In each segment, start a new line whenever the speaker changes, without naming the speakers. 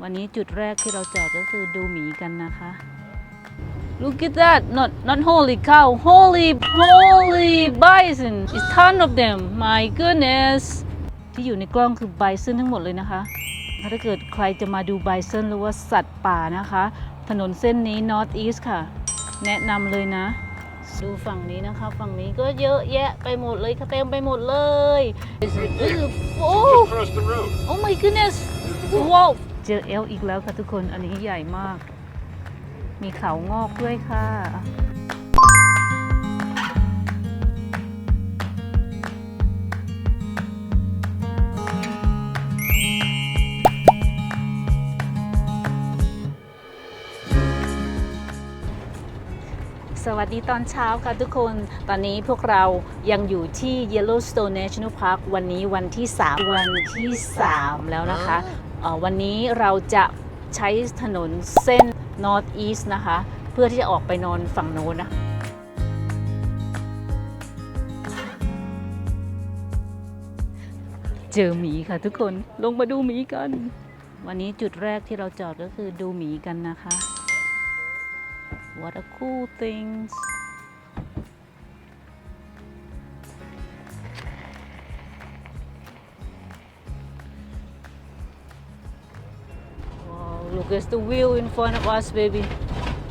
วันนี้จุดแรกที่เราจอดก็คือดูหมีกันนะคะ Look at that not not holy cow holy holy bison it's ton of them my goodness ที่อยู่ในกล้องคือ bison ทั้งหมดเลยนะคะ ถ้าเกิดใครจะมาดู bison หรือว่าสัตว์ป่านะคะ ถนนเส้นนี้ north east ค่ะ แนะนำเลยนะ ดูฝั่งนี้นะคะ ฝั่งนี้ก็เยอะแยะไปหมดเลยค่ะเต็มไปหมดเลย โอ้
Just across the road.
Oh my goodness ว้าว เจอเอลอีกแล้วค่ะทุกคน อันนี้ใหญ่มาก มีเขางอกด้วยค่ะสวัสดีตอนเช้าค่ะทุกคน ตอนนี้พวกเรายังอยู่ที่ Yellowstone National Park วันนี้วันที่ 3 วันที่ 3 แล้วนะคะ วันนี้เราจะใช้ถนนเส้น North East นะคะ เพื่อที่จะออกไปนอนฝั่งโน้นนะเจอหมีค่ะทุกคนลงมาดูหมีกัน วันนี้จุดแรกที่เราจอดก็คือดูหมีกันนะคะ What a cool things. Wow, look at the wheel in front of us, baby.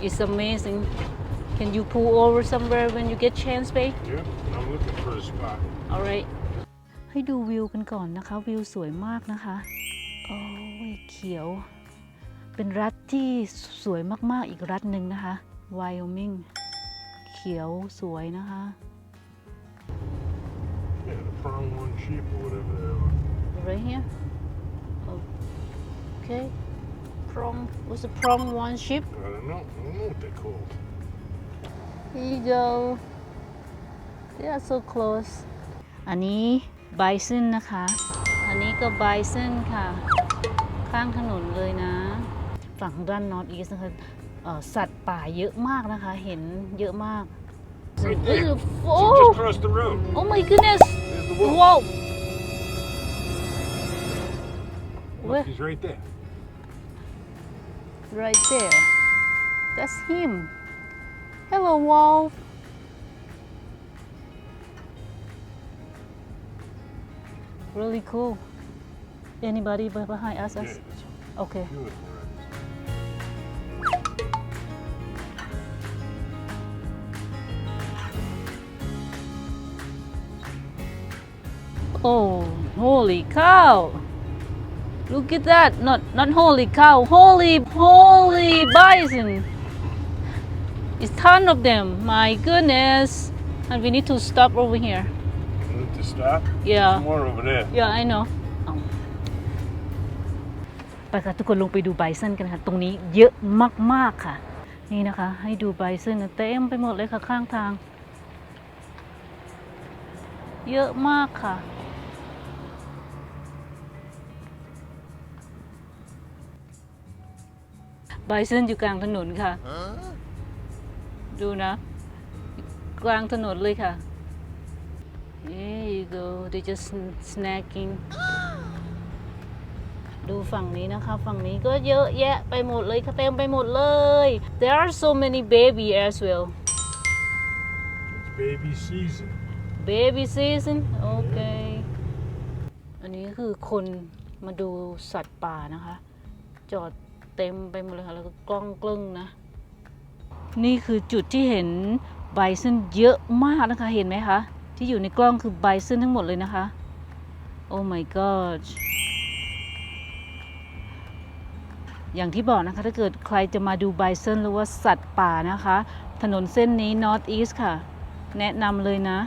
It's amazing. Can you pull over somewhere when you get chance, babe?
Yep, I'm looking for a spot.
Alright ให้ดูวิวกันก่อนนะคะ วิวสวยมากนะคะ โอ้ยเขียว เป็นรัฐที่สวยมากๆอีกรัฐหนึ่งนะคะ Wyoming เขียวสวยนะคะ
Yeah, the prong one sheep or whatever they are.
right here okay prong what's the prong one ship
I don't know. I don't know what they're called.
here you go they are so close อันนี้ bison นะคะ อันนี้ก็ bison ค่ะ ข้างถนนเลยนะ ฝั่งด้าน north east นะคะเอ่อสัตว์ป่าเยอะมากนะคะ เห็นเยอะมาก
Right there.
Oh,
Just across the road.
oh my goodness
There's the wolf.
wow
Look,
Where?
he's right there.
Right there. That's him. Hello wolf. Really cool. Anybody behind us,
Yeah,
okay.
A few of them around.
Oh, holy cow! Look at that! Not not holy cow, holy holy bison! It's ton of them. My goodness! And we need to stop over here.
You need to stop.
Yeah.
There's more over there.
Yeah, I know. เอาไปค่ะทุกคนลงไปดูไบซันกันค่ะ ตรงนี้เยอะมาก ๆ ค่ะ นี่นะคะ ให้ดูไบซันนะเต็มไปหมดเลยค่ะ ข้างทาง เยอะมากค่ะ ไบซันอยู่กลางถนนค่ะ ดูนะ กลางถนนเลยค่ะ There you go they just snacking ดูฝั่งนี้นะคะ ฝั่งนี้ก็เยอะแยะไปหมดเลยค่ะเต็มไปหมดเลย There are so many baby as well
It's baby season.
baby season โอเค อันนี้คือคนมาดูสัตว์ป่านะคะ จอด เต็มไปหมดเลยค่ะ แล้วก็กล้องกลึ้งนะ นี่คือจุดที่เห็นไบซันเยอะมากนะคะ เห็นไหมคะ ที่อยู่ในกล้องคือไบซันทั้งหมดเลยนะคะ โอ้ my god อย่างที่บอกนะคะ ถ้าเกิดใครจะมาดูไบซันหรือว่าสัตว์ป่านะคะ ถนนเส้นนี้ north east ค่ะ แนะนำเลยนะ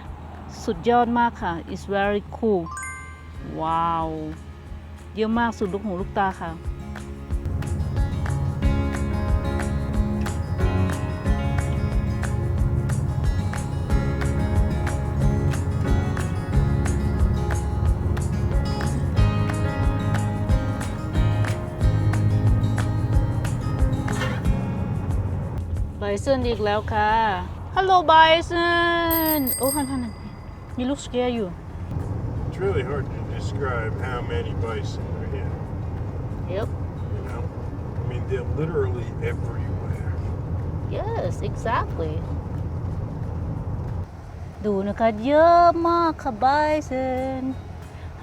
สุดยอดมากค่ะ it's very cool ว้าว เยอะมากสุดลูกหูลูกตาค่ะ ไบซันอีกแล้วค่ะ Hello Bison โอ้ฮันฮันฮัน You look scared you
It's really hard to describe how many bison are here.
Yep
You know. They're literally everywhere.
yes exactly ดูนะคะเยอะมากค่ะ bison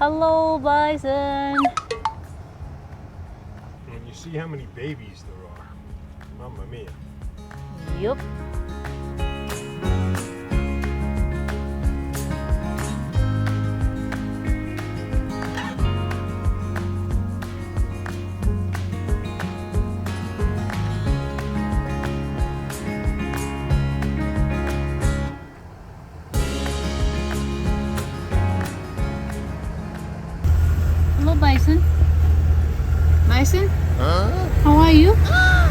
hello bison
And you see how many babies there are. Mamma mia.
Hello, Bison. Bison? How are you?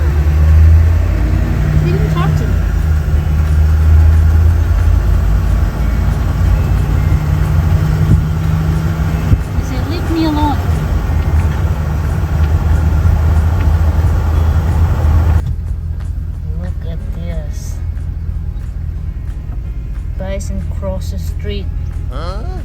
Bison cross the street.
Maybe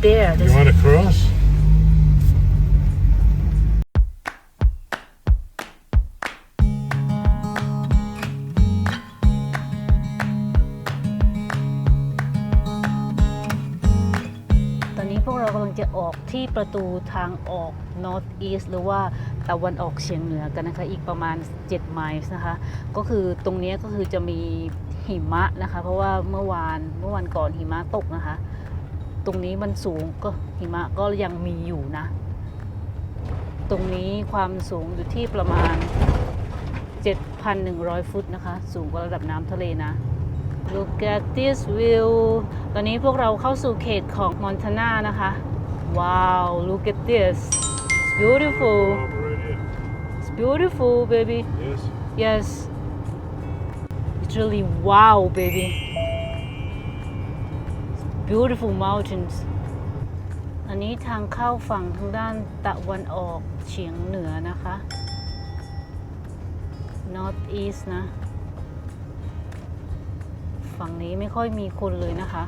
Must be bear.
You
There's-
want to cross?
ตอนนี้พวกเรากำลังจะออกที่ประตูทางออก North East หรือว่าตะวันออกเฉียงเหนือกันนะคะ อีกประมาณ 7 ไมล์นะคะ ก็คือตรงนี้ก็คือจะมีหิมะนะคะ เพราะว่าเมื่อวานเมื่อวันก่อนหิมะตกนะคะ ตรงนี้มันสูงก็หิมะก็ยังมีอยู่นะ ตรงนี้ความสูงอยู่ที่ประมาณ 7,100 ฟุตนะคะ สูงกว่าระดับน้ำทะเลนะ Look at this view ตอนนี้พวกเราเข้าสู่เขตของมอนทานานะคะ ว้าว look at this it's beautiful
Oh, right here.
it's beautiful baby
Yes.
yes it's really wow baby It's beautiful mountains อันนี้ทางเข้าฝั่งทางด้านตะวันออกเฉียงเหนือนะคะ north east นะ ฝั่งนี้ไม่ค่อยมีคนเลยนะคะ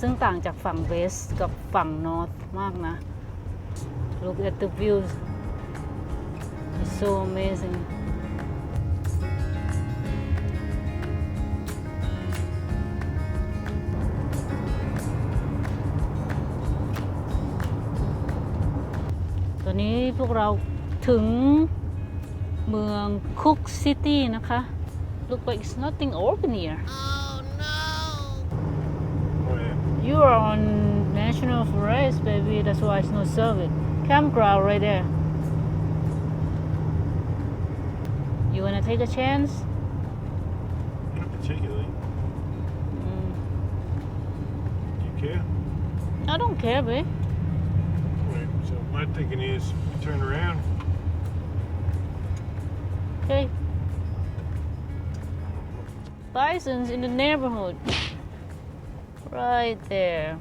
ซึ่งต่างจากฝั่งเวสกับฝั่งนอร์ทมากนะ Look at the views It's so amazing นนี้พวกเราถึงเมืองคุกซิตี้นะคะ Look like it's nothing open here
Oh, yeah.
You are on National Forest, baby. That's why it's no service. Campground right there. You wanna take a chance?
Not particularly.
Mm,
Do you care?
I don't care, babe.
Right. So my thinking is turn around.
Okay. Bison's in the neighborhood. Right there.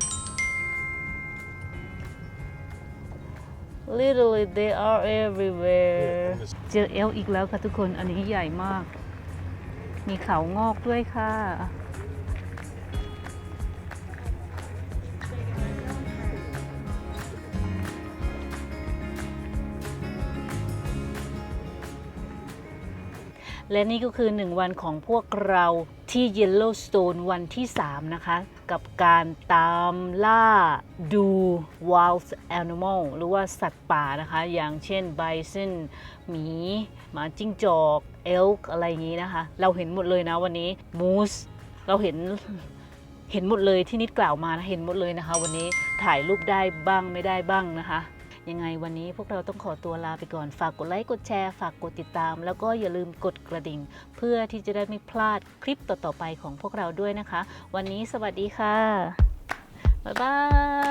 Literally, they are everywhere.
Yeah, and this-
เจอเอลอีกแล้วค่ะทุกคน อันนี้ใหญ่มาก มีเขางอกด้วยค่ะ และนี่ก็คือหนึ่งวันของพวกเราที่ Yellowstone วันที่ 3 นะคะ กับการตามล่าดู wild animal หรือว่าสัตว์ป่านะคะ อย่างเช่น bison หมี หมาจิ้งจอก elk อะไรอย่างนี้นะคะ เราเห็นหมดเลยนะวันนี้ moose เราเห็นเห็นหมดเลยที่นิดกล่าวมานะเห็นหมดเลยนะคะ วันนี้ถ่ายรูปได้บ้างไม่ได้บ้างนะคะ ยังไงวันนี้พวกเราต้องขอตัวลาไปก่อน ฝากกดไลค์ กดแชร์ ฝากกดติดตาม แล้วก็อย่าลืมกดกระดิ่ง เพื่อที่จะได้ไม่พลาดคลิปต่อๆไปของพวกเราด้วยนะคะ วันนี้สวัสดีค่ะ บ๊ายบาย